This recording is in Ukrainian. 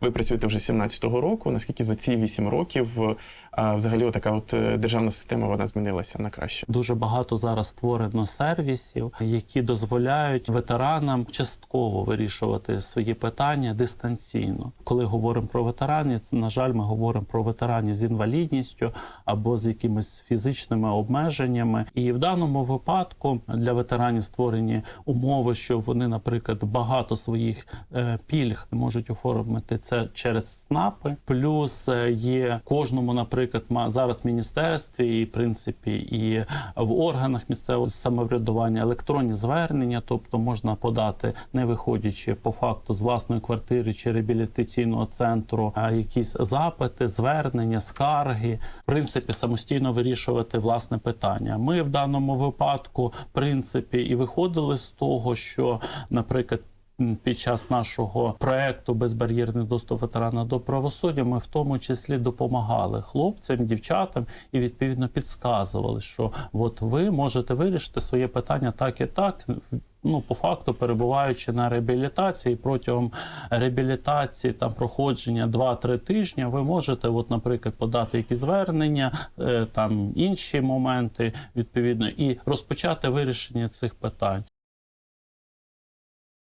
Ви працюєте вже 17-го року. Наскільки за ці 8 років а, взагалі така от е, державна система вона змінилася на краще? Дуже багато зараз створено сервісів, які дозволяють ветеранам частково вирішувати свої питання дистанційно. Коли говоримо про ветеранів, це на жаль, ми говоримо про ветеранів з інвалідністю або з якимись фізичними обмеженнями. І в даному випадку для ветеранів створені умови, що вони, наприклад, багато своїх е, пільг можуть оформити це через СНАПи. Плюс е, є кожному, наприклад, ма- зараз в міністерстві і в принципі і в органах місцевого самоврядування електронні звернення, тобто можна подати, не виходячи по факту з власної квартири чи реабілітаційного центру, а якісь запити, звернення, скарги, в принципі, самостійно вирішувати власне питання. Ми в даному випадку, в принципі, і виходили з того, що, наприклад. Під час нашого проекту безбар'єрний доступ ветерана до правосуддя ми в тому числі допомагали хлопцям, дівчатам і відповідно підказували, що от ви можете вирішити своє питання так і так. Ну, по факту, перебуваючи на реабілітації, протягом реабілітації там проходження 2-3 тижні, ви можете, от, наприклад, подати якісь звернення, е, там інші моменти відповідно, і розпочати вирішення цих питань.